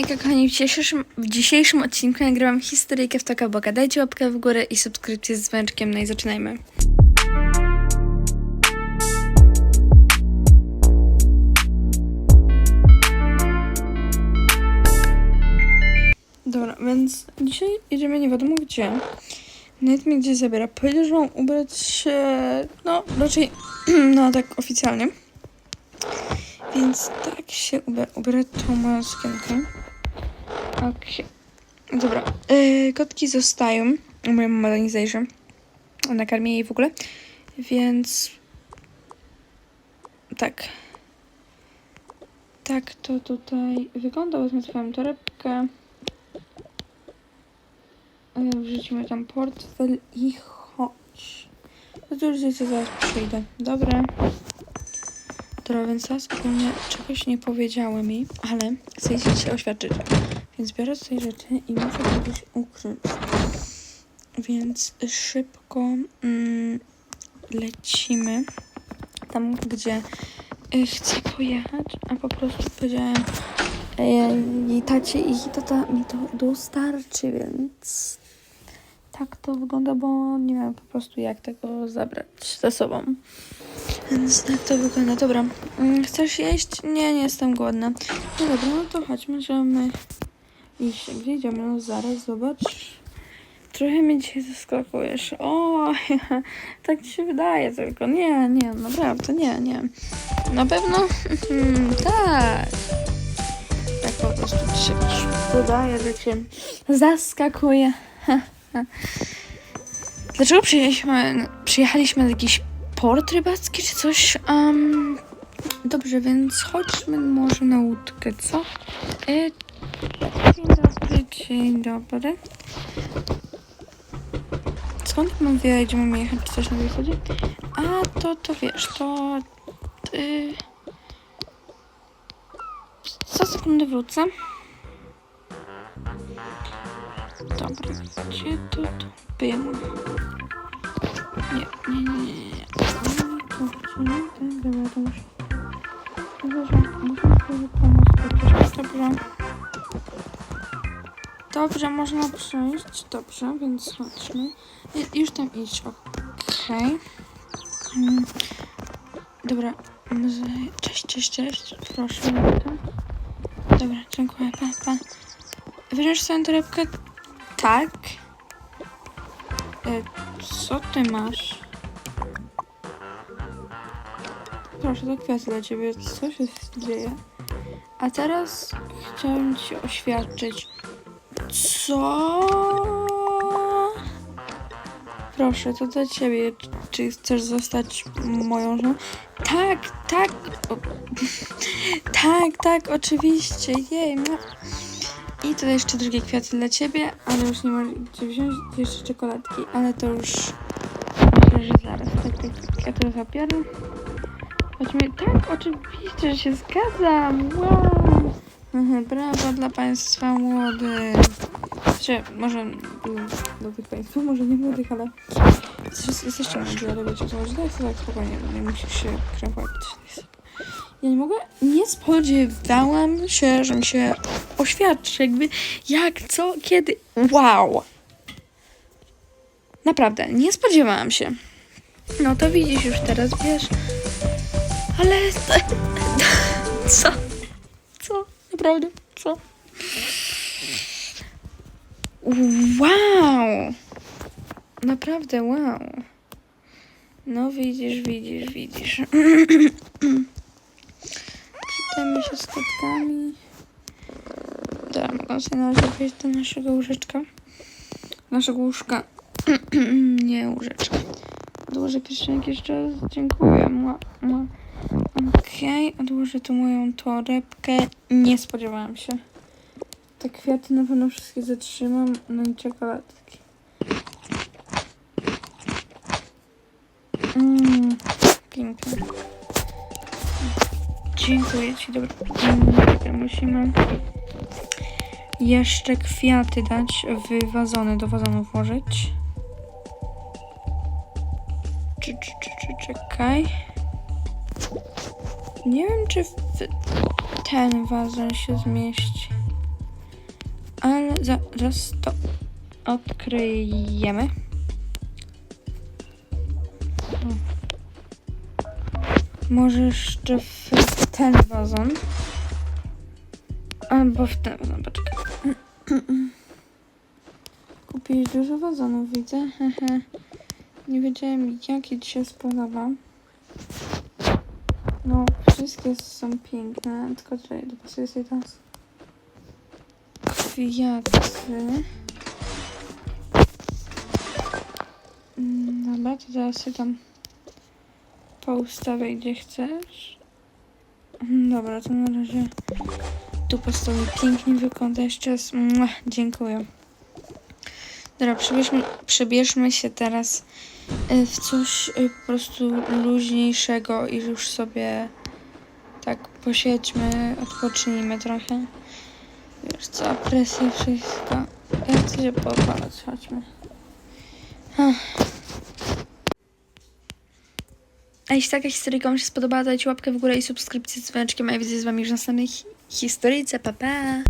Hejka kochani, w dzisiejszym, w dzisiejszym odcinku nagrywam historyjkę w Toka Boga. Dajcie łapkę w górę i subskrypcję z dzwoneczkiem, no i zaczynajmy. Dobra, więc dzisiaj jedziemy nie wiadomo gdzie. Nawet mnie gdzieś zabiera. Powiedział, że mam ubrać się, no raczej, no tak oficjalnie. Więc tak się ubiorę. Ubiorę tą moją. Okej. Dobra. Yy, kotki zostają. Moja mama do nich zajrzy. Nakarmię jej w ogóle. Więc... Tak. Tak to tutaj wygląda. Wezmę swoją torebkę. Yy, Wrzucimy tam portfel i chodź. No to już wiecie, zaraz przyjdę. Dobra. Dobra, więc teraz czegoś nie powiedziałem mi, ale chcę się oświadczyć. Więc biorę tutaj rzeczy i muszę gdzieś ukryć. Więc szybko mm, lecimy tam, gdzie y, chcę pojechać, a po prostu powiedziałem e, jej tacie i tata mi to dostarczy, więc tak to wygląda, bo nie wiem po prostu jak tego zabrać ze sobą. Więc tak to wygląda. Dobra, mm, chcesz jeść? Nie, nie jestem głodna. No dobra, no to chodźmy, możemy iść. Gdzie idziemy? No zaraz, zobacz. Trochę mnie dzisiaj zaskakujesz. O, tak ci się wydaje tylko. Nie, nie, naprawdę, nie, nie. Na pewno? Mm, tak. Tak po prostu ci się wydaje, że cię zaskakuje. Dlaczego przyjechaliśmy, przyjechaliśmy na jakiś port rybacki czy coś? Um, dobrze, więc chodźmy może na łódkę, co? E, dzień dobry, dzień dobry. Skąd mam wiedzieć, gdzie mamy jechać, czy coś na wychodzi? A, to, to wiesz, to... Y, za sekundę wrócę. Dobra, gdzie to, to było? Dobrze, można przejść. Dobrze, więc chodźmy. Już tam iść, okej. Mm. Dobra. Cześć, cześć, cześć. Proszę. Dobra, dziękuję, pa, pa. Weźmiesz swoją torebkę? Tak. E, co ty masz? Proszę, to kwiaty dla ciebie. Co się dzieje? A teraz chciałem ci oświadczyć. Co? Proszę, to dla ciebie. Czy chcesz zostać moją żoną? Tak, tak. O, tak, tak, oczywiście. Jej. No. I tutaj jeszcze drugie kwiaty dla ciebie, ale już nie możesz gdzie wziąć. Jeszcze czekoladki, ale to już myślę, że zaraz. Tak, tak, kwiaty do papieru. Chodźmy. Tak, oczywiście, że się zgadzam. Wow. Mhm, brawo dla państwa młodych. Czy może mm, do tych państwa, może nie młodych, ale jest, jest jeszcze młodych, ale wiecie, to może daj sobie tak spokojnie, nie musisz się krępować. Ja nie mogę, nie spodziewałam się, że mi się oświadczy, jakby jak, co, kiedy. Wow! Naprawdę, nie spodziewałam się. No to widzisz już teraz, wiesz. Ale... Co? Co? Naprawdę? Co? Wow! Naprawdę, wow. No widzisz, widzisz, widzisz. Czytamy się z kotkami. Dobra, mogę sobie na do naszego łóżeczka. Naszego łóżka. Nie łóżeczka. Odłożę pierścionek jeszcze raz. Dziękuję. Mua. Okej, odłożę tu moją torebkę. Nie spodziewałam się. Te kwiaty na pewno wszystkie zatrzymam. No i czekoladki. Mmm, pięknie. Dziękuję Ci, dobra. Mm, musimy jeszcze kwiaty dać w wazony, do wazonów włożyć. Czy, czekaj. Nie wiem, czy ten wazon się zmieści. Ale zaraz to odkryjemy. Może jeszcze w ten wazon. Albo w ten wazon, poczekaj. Kupiłeś dużo wazonów, widzę. Nie wiedziałem, jaki ci się spodoba. No, wszystkie są piękne, tylko czekaj, dopasuję sobie teraz kwiaty. Mm, Dobra, to teraz się tam poustawię gdzie chcesz. Mm, Dobra, to na razie tu postawię pięknie wygląda jeszcze raz. Dziękuję. Dobra, przebierzmy, przebierzmy się teraz y, w coś y, po prostu luźniejszego i już sobie tak posiedźmy, odpocznijmy trochę. Wiesz co, presja, wszystko. Ja chcę się poopalać, chodźmy. A jeśli taka historyjka Wam się spodobała, dajcie łapkę w górę i subskrypcję z dzwoneczkiem, a ja widzę z Wami już w następnej hi- historyjce. Pa, pa!